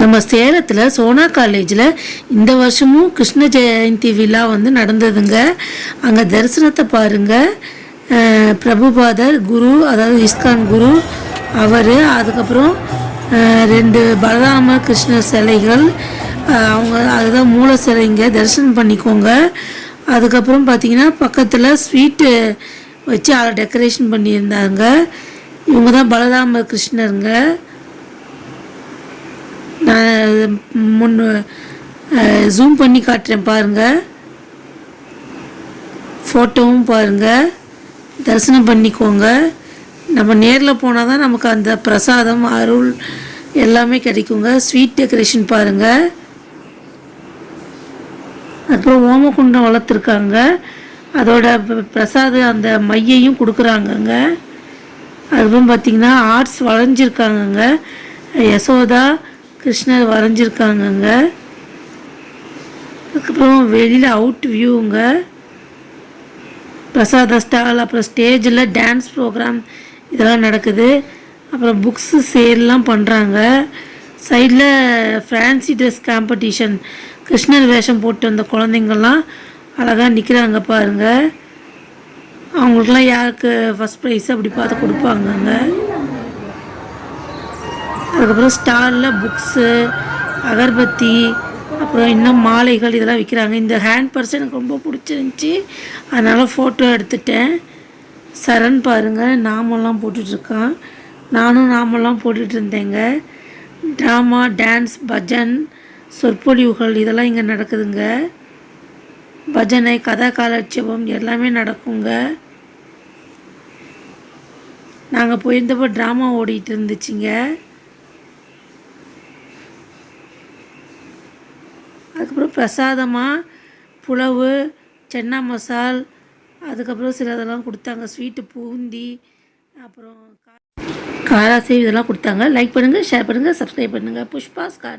நம்ம சேலத்தில் சோனா காலேஜில் இந்த வருஷமும் கிருஷ்ண ஜெயந்தி விழா வந்து நடந்ததுங்க. அங்கே தரிசனத்தை பாருங்கள் பிரபுபாதர் குரு அதாவது இஸ்கான் குரு அவர் அதுக்கப்புறம் ரெண்டு பலராம கிருஷ்ணர் சிலைகள் அவங்க அதுதான் மூல சிலைங்க தரிசனம் பண்ணிக்கோங்க. அதுக்கப்புறம் பார்த்தீங்கன்னா பக்கத்தில் ஸ்வீட்டு வச்சு அதை டெக்கரேஷன் பண்ணியிருந்தாங்க. இவங்க தான் பலராம கிருஷ்ணருங்க நான் முன் ஜூம் பண்ணி காட்டுறேன் பாருங்கள் ஃபோட்டோவும் பாருங்கள் தரிசனம் பண்ணிக்கோங்க. நம்ம நேரில் போனால் தான் நமக்கு அந்த பிரசாதம் அருள் எல்லாமே கிடைக்குங்க. ஸ்வீட் டெக்கரேஷன் பாருங்கள் அப்புறம் ஓமகுண்டம் வளர்த்துருக்காங்க. அதோட பிரசாத பிரசாதம் அந்த மையையும் கொடுக்குறாங்கங்க. அதுக்கப்புறம் பார்த்தீங்கன்னா ஆர்ட்ஸ் வரைஞ்சிருக்காங்கங்க. யசோதா கிருஷ்ணர் வரைஞ்சிருக்காங்கங்க. அதுக்கப்புறம் வெளியில் அவுட் வியூங்க பிரசாத ஸ்டால் அப்புறம் ஸ்டேஜில் டான்ஸ் ப்ரோக்ராம் இதெல்லாம் நடக்குது. அப்புறம் புக்ஸு சேல்லாம் பண்ணுறாங்க சைடில் ஃபேன்சி ட்ரெஸ் காம்படிஷன் கிருஷ்ணர் வேஷம் போட்டு வந்த குழந்தைங்கள்லாம் அழகாக நிற்கிறாங்க பாருங்க. அவங்களுக்குலாம் யாருக்கு ஃபஸ்ட் ப்ரைஸ் அப்படி பார்த்து கொடுப்பாங்கங்க. அதுக்கப்புறம் ஸ்டாலில் புக்ஸு அகர்பத்தி அப்புறம் இன்னும் மாலைகள் இதெல்லாம் விற்கிறாங்க இந்த ஹேண்ட் பர்ஸ் எனக்கு ரொம்ப பிடிச்சிருந்துச்சி. அதனால் ஃபோட்டோ எடுத்துட்டேன். சரண் பாருங்கள் நாமெல்லாம் போட்டுட்ருக்கான் நானும் நாமெல்லாம் போட்டுட்டு இருந்தேங்க ட்ராமா டான்ஸ் பஜன் சொற்பொழிவுகள் இதெல்லாம் இங்கே நடக்குதுங்க. பஜனை கதா காலட்சேபம் எல்லாமே நடக்குங்க. நாங்கள் போயிருந்தப்போ ட்ராமா ஓடிட்டு இருந்துச்சுங்க. அதுக்கப்புறம் பிரசாதமாக புலவு சென்னா மசால் அதுக்கப்புறம் சில இதெல்லாம் கொடுத்தாங்க. ஸ்வீட்டு பூந்தி அப்புறம் கா- காராசேவ் இதெல்லாம் கொடுத்தாங்க. லைக் பண்ணுங்கள் ஷேர் பண்ணுங்கள் சப்ஸ்கிரைப் பண்ணுங்கள் புஷ்பாஸ் கார்